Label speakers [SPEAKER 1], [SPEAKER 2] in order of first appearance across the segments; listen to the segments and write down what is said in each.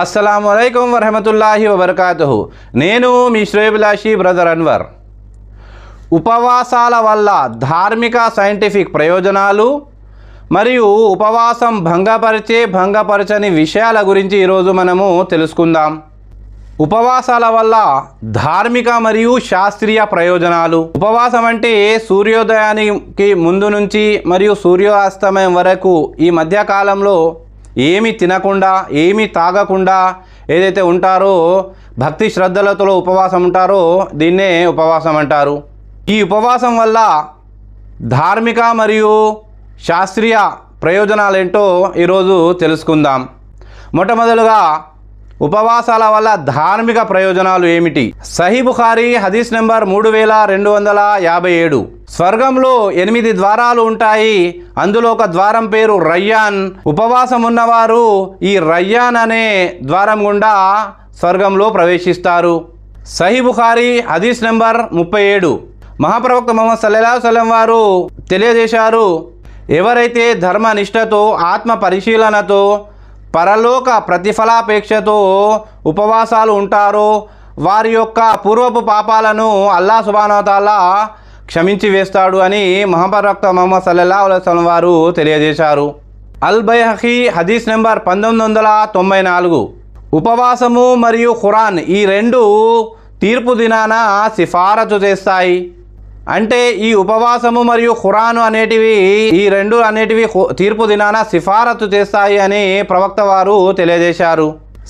[SPEAKER 1] అస్సలం అయికం వరహమతుల్లాహి వబర్కాతు నేను మీ శ్రేయభిలాషి బ్రదర్ అన్వర్. ఉపవాసాల వల్ల ధార్మిక సైంటిఫిక్ ప్రయోజనాలు మరియు ఉపవాసం భంగపరిచే భంగపరచని విషయాల గురించి ఈరోజు మనము తెలుసుకుందాం. ఉపవాసాల వల్ల ధార్మిక మరియు శాస్త్రీయ ప్రయోజనాలు. ఉపవాసం అంటే సూర్యోదయానికి ముందు నుంచి మరియు సూర్యాస్తమయం వరకు ఈ మధ్యకాలంలో ఏమి తినకుండా ఏమి తాగకుండా ఏదైతే ఉంటారో భక్తి శ్రద్ధలతో ఉపవాసం ఉంటారో దీన్నే ఉపవాసం అంటారు. ఈ ఉపవాసం వల్ల ధార్మిక మరియు శాస్త్రీయ ప్రయోజనాలు ఏంటో ఈరోజు తెలుసుకుందాం. మొట్టమొదలుగా ఉపవాసాల వల్ల ధార్మిక ప్రయోజనాలు ఏమిటి? సహీ బుఖారీ హదీస్ నెంబర్ మూడు వేల రెండు వందల యాభై ఏడు. స్వర్గంలో ఎనిమిది ద్వారాలు ఉంటాయి. అందులో ఒక ద్వారం పేరు రయ్యాన్. ఉపవాసం ఉన్నవారు ఈ రయ్యాన్ అనే ద్వారం గుండా స్వర్గంలో ప్రవేశిస్తారు. సహీ బుఖారీ హదీస్ నెంబర్ ముప్పై ఏడు. మహాప్రవక్త మొహమ్మద్ సల్లల్లా సలం వారు తెలియజేశారు ఎవరైతే ధర్మనిష్టతో ఆత్మ పరిశీలనతో పరలోక ప్రతిఫలాపేక్షతో ఉపవాసాలు ఉంటారో వారి యొక్క పూర్వపు పాపాలను అల్లా సుబానోతాల్లా క్షమించి వేస్తాడు అని మహాప్రవక్త మొహమ్మద్ సల్లల్లా అలైస్లం వారు తెలియజేశారు. అల్ బైహీ హదీస్ నెంబర్ పంతొమ్మిది వందల తొంభై నాలుగు. ఉపవాసము మరియు ఖురాన్ ఈ రెండు తీర్పు దినాన సిఫారసు చేస్తాయి. అంటే ఈ ఉపవాసము మరియు ఖురాను అనేటివి ఈ రెండు అనేటివి తీర్పు దినాన సిఫారసు చేస్తాయి అని ప్రవక్త వారు తెలియజేశారు.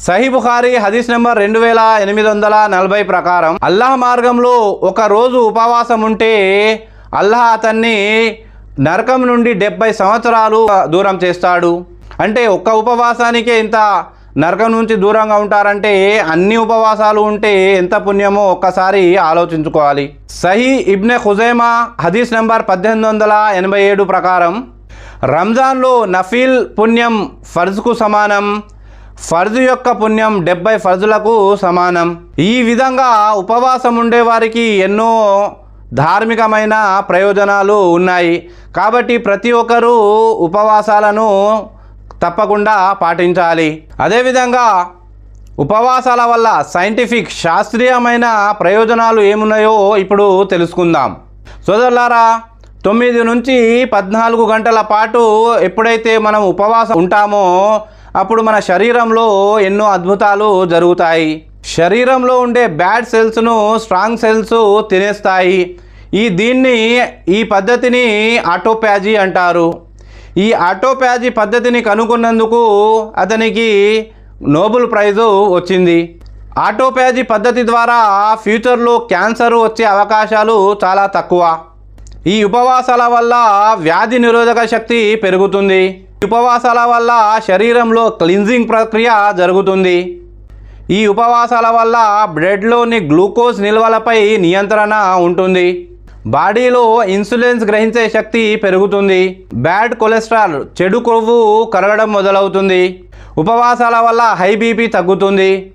[SPEAKER 1] సహీ బుఖారీ హదీస్ నెంబర్ రెండు వేల ఎనిమిది వందల నలభై ప్రకారం అల్లాహ్ మార్గంలో ఒక రోజు ఉపవాసం ఉంటే అల్లాహ్ అతన్ని నరకం నుండి డెబ్బై సంవత్సరాలు దూరం చేస్తాడు. అంటే ఒక్క ఉపవాసానికే ఇంత నరకం నుంచి దూరంగా ఉంటారంటే అన్ని ఉపవాసాలు ఉంటే ఎంత పుణ్యమో ఒక్కసారి ఆలోచించుకోవాలి. సహీ ఇబ్నె ఖుజైమా హదీస్ నెంబర్ పద్దెనిమిది వందల ఎనభై ఏడు ప్రకారం రంజాన్లో నఫీల్ పుణ్యం ఫర్జ్కు సమానం ఫర్జు యొక్క పుణ్యం డెబ్బై ఫర్జులకు సమానం. ఈ విధంగా ఉపవాసం ఉండే వారికి ఎన్నో ధార్మికమైన ప్రయోజనాలు ఉన్నాయి. కాబట్టి ప్రతి ఒక్కరూ ఉపవాసాలను తప్పకుండా పాటించాలి. అదేవిధంగా ఉపవాసాల వల్ల సైంటిఫిక్ శాస్త్రీయమైన ప్రయోజనాలు ఏమున్నాయో ఇప్పుడు తెలుసుకుందాం. సోదరులారా తొమ్మిది నుంచి పద్నాలుగు గంటల పాటు ఎప్పుడైతే మనం ఉపవాసం ఉంటామో అప్పుడు మన శరీరంలో ఎన్నో అద్భుతాలు జరుగుతాయి. శరీరంలో ఉండే బ్యాడ్ సెల్స్ను స్ట్రాంగ్ సెల్స్ తినేస్తాయి. ఈ దీన్ని ఈ పద్ధతిని ఆటోప్యాజీ అంటారు. ఈ ఆటోప్యాజీ పద్ధతిని కనుగొన్నందుకు అతనికి నోబెల్ ప్రైజు వచ్చింది. ఆటోప్యాజీ పద్ధతి ద్వారా ఫ్యూచర్లో క్యాన్సర్ వచ్చే అవకాశాలు చాలా తక్కువ. ఈ ఉపవాసాల వల్ల వ్యాధి నిరోధక శక్తి పెరుగుతుంది. ఉపవాసాల వల్ల శరీరంలో క్లిన్జింగ్ ప్రక్రియ జరుగుతుంది. ఈ ఉపవాసాల వల్ల బ్లడ్లోని గ్లూకోజ్ నిల్వలపై నియంత్రణ ఉంటుంది. బాడీలో ఇన్సులిన్స్ గ్రహించే శక్తి పెరుగుతుంది. బ్యాడ్ కొలెస్ట్రాల్ చెడు కొవ్వు కరగడం మొదలవుతుంది. ఉపవాసాల వల్ల హై బీపీ తగ్గుతుంది.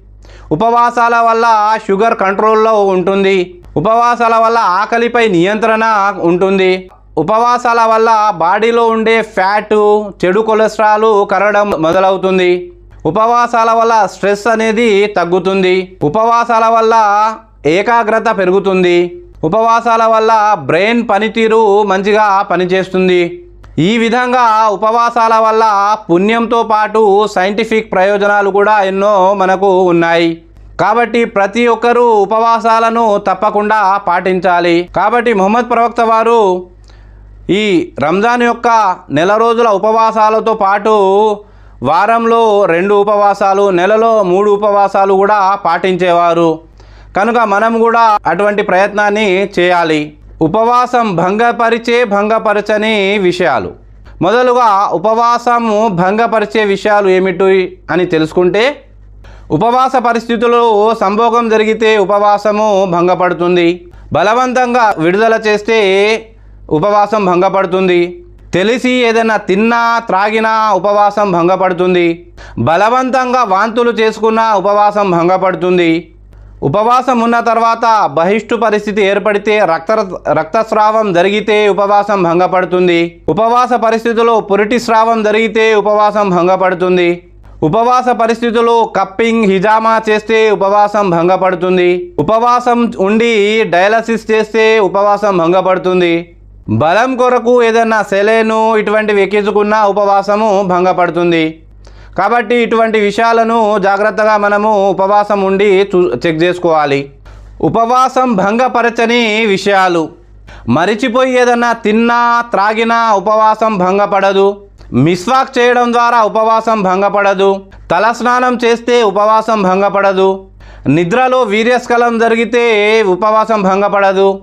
[SPEAKER 1] ఉపవాసాల వల్ల షుగర్ కంట్రోల్లో ఉంటుంది. ఉపవాసాల వల్ల ఆకలిపై నియంత్రణ ఉంటుంది. ఉపవాసాల వల్ల బాడీలో ఉండే ఫ్యాటు చెడు కొలెస్ట్రాల్ కరగడం మొదలవుతుంది. ఉపవాసాల వల్ల స్ట్రెస్ అనేది తగ్గుతుంది. ఉపవాసాల వల్ల ఏకాగ్రత పెరుగుతుంది. ఉపవాసాల వల్ల బ్రెయిన్ పనితీరు మంచిగా పనిచేస్తుంది. ఈ విధంగా ఉపవాసాల వల్ల పుణ్యంతో పాటు సైంటిఫిక్ ప్రయోజనాలు కూడా ఎన్నో మనకు ఉన్నాయి. కాబట్టి ప్రతి ఒక్కరూ ఉపవాసాలను తప్పకుండా పాటించాలి. కాబట్టి మొహమ్మద్ ప్రవక్త వారు ఈ రంజాన్ యొక్క నెల రోజుల ఉపవాసాలతో పాటు వారంలో రెండు ఉపవాసాలు నెలలో మూడు ఉపవాసాలు కూడా పాటించేవారు. కనుక మనం కూడా అటువంటి ప్రయత్నాన్ని చేయాలి. ఉపవాసం భంగపరిచే భంగపరచని విషయాలు. మొదలుగా ఉపవాసము భంగపరిచే విషయాలు ఏమిటి అని తెలుసుకుంటే ఉపవాస పరిస్థితుల్లో సంభోగం జరిగితే ఉపవాసము భంగపడుతుంది. బలవంతంగా విడుదల చేస్తే ఉపవాసం భంగపడుతుంది. తెలిసి ఏదైనా తిన్నా త్రాగినా ఉపవాసం భంగపడుతుంది. బలవంతంగా వాంతులు చేసుకున్నా ఉపవాసం భంగపడుతుంది. ఉపవాసం ఉన్న తర్వాత బహిష్టు పరిస్థితి ఏర్పడితే రక్త రక్తస్రావం జరిగితే ఉపవాసం భంగపడుతుంది. ఉపవాస పరిస్థితిలో పురిటి స్రావం జరిగితే ఉపవాసం భంగపడుతుంది. ఉపవాస పరిస్థితుల్లో కప్పింగ్ హిజామా చేస్తే ఉపవాసం భంగపడుతుంది. ఉపవాసం ఉండి డయాలసిస్ చేస్తే ఉపవాసం భంగపడుతుంది. బలం కొరకు ఏదైనా సెలేను ఇటువంటివి ఎక్కించుకున్న ఉపవాసము భంగపడుతుంది. కాబట్టి ఇటువంటి విషయాలను జాగ్రత్తగా మనము ఉపవాసం ఉండి చూ చెక్ చేసుకోవాలి. ఉపవాసం భంగపరచని విషయాలు. మరిచిపోయి ఏదన్నా తిన్నా త్రాగినా ఉపవాసం భంగపడదు. మిస్వాక్ చేయడం ద్వారా ఉపవాసం భంగపడదు. తలస్నానం చేస్తే ఉపవాసం భంగపడదు. నిద్రలో వీర్యస్కలం జరిగితే ఉపవాసం భంగపడదు.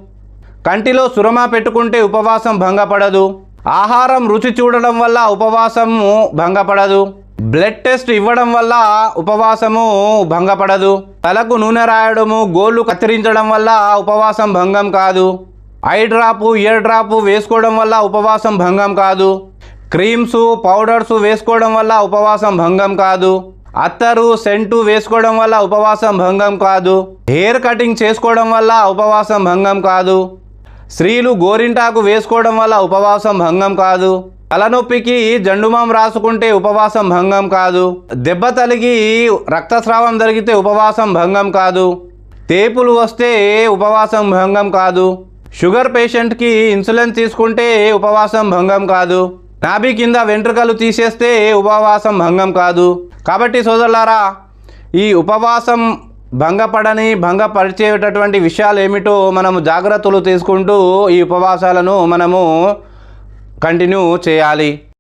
[SPEAKER 1] కంటిలో సురమ పెట్టుకుంటే ఉపవాసం భంగపడదు. ఆహారం రుచి చూడడం వల్ల ఉపవాసము భంగపడదు. బ్లడ్ టెస్ట్ ఇవ్వడం వల్ల ఉపవాసము భంగపడదు. తలకు నూనె రాయడము గోళ్ళు కత్తిరించడం వల్ల ఉపవాసం భంగం కాదు. ఐ డ్రాపు ఇయర్ డ్రాపు వేసుకోవడం వల్ల ఉపవాసం భంగం కాదు. క్రీమ్స్ పౌడర్స్ వేసుకోవడం వల్ల ఉపవాసం భంగం కాదు. అత్తరు సెంటు వేసుకోవడం వల్ల ఉపవాసం భంగం కాదు. హెయిర్ కటింగ్ చేసుకోవడం వల్ల ఉపవాసం భంగం కాదు. స్త్రీలు గోరింటాకు వేసుకోవడం వల్ల ఉపవాసం భంగం కాదు. తలనొప్పికి జండుమాం రాసుకుంటే ఉపవాసం భంగం కాదు. దెబ్బ తలిగి రక్తస్రావం జరిగితే ఉపవాసం భంగం కాదు. తేపులు వస్తే ఉపవాసం భంగం కాదు. షుగర్ పేషెంట్కి ఇన్సులిన్ తీసుకుంటే ఉపవాసం భంగం కాదు. నాభి కింద వెంట్రుకలు తీసేస్తే ఉపవాసం భంగం కాదు. కాబట్టి సోదరులారా ఈ ఉపవాసం భంగపడని భంగపరిచేటటువంటి విషయాలు ఏమిటో మనము జాగ్రత్తలు తీసుకుంటూ ఈ ఉపవాసాలను మనము కంటిన్యూ చేయాలి.